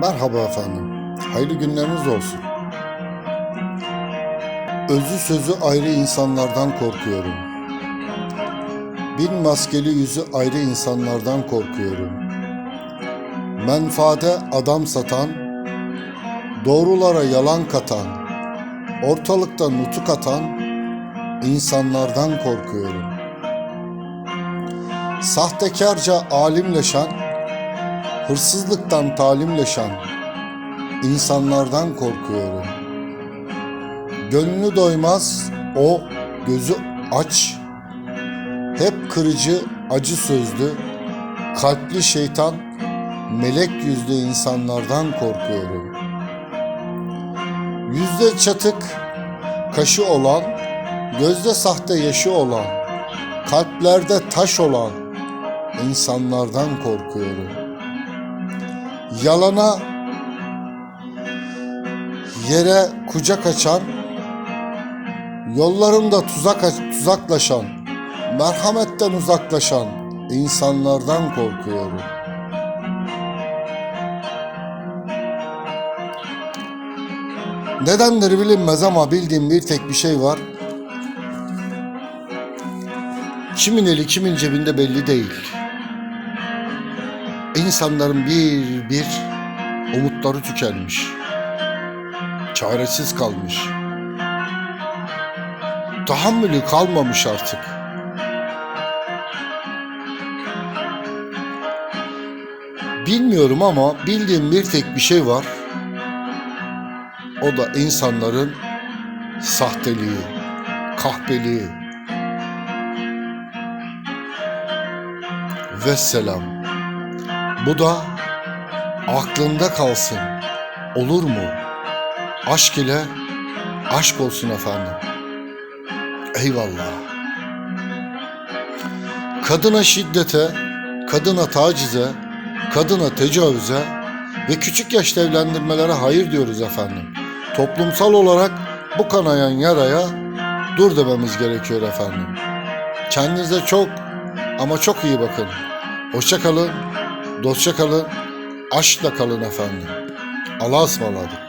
Merhaba efendim. Hayırlı günleriniz olsun. Özü sözü ayrı insanlardan korkuyorum. Bin maskeli yüzü ayrı insanlardan korkuyorum. Menfaade adam satan, doğrulara yalan katan, ortalıkta nutuk atan insanlardan korkuyorum. Sahtekarca alimleşen, hırsızlıktan talimleşen insanlardan korkuyorum. Gönlü doymaz, o gözü aç, hep kırıcı, acı sözlü, kalpli şeytan, melek yüzlü insanlardan korkuyorum. Yüzde çatık, kaşı olan, gözde sahte yaşı olan, kalplerde taş olan insanlardan korkuyorum. Yalana yere kucak açan, yollarında tuzak tuzaklaşan, merhametten uzaklaşan insanlardan korkuyorum. Nedendir bilinmez ama bildiğim bir tek bir şey var. Kimin eli kimin cebinde belli değil. İnsanların bir bir umutları tükenmiş. Çaresiz kalmış. Tahammülü kalmamış artık. Bilmiyorum ama bildiğim bir tek bir şey var. O da insanların sahteliği, kahpeliği. Vesselam. Bu da aklında kalsın. Olur mu? Aşk ile aşk olsun efendim. Eyvallah. Kadına şiddete, kadına tacize, kadına tecavüze ve küçük yaşta evlendirmelere hayır diyoruz efendim. Toplumsal olarak bu kanayan yaraya dur dememiz gerekiyor efendim. Kendinize çok ama çok iyi bakın. Hoşça kalın, dostça kalın, aşkla kalın efendim. Allah'a ısmarladık.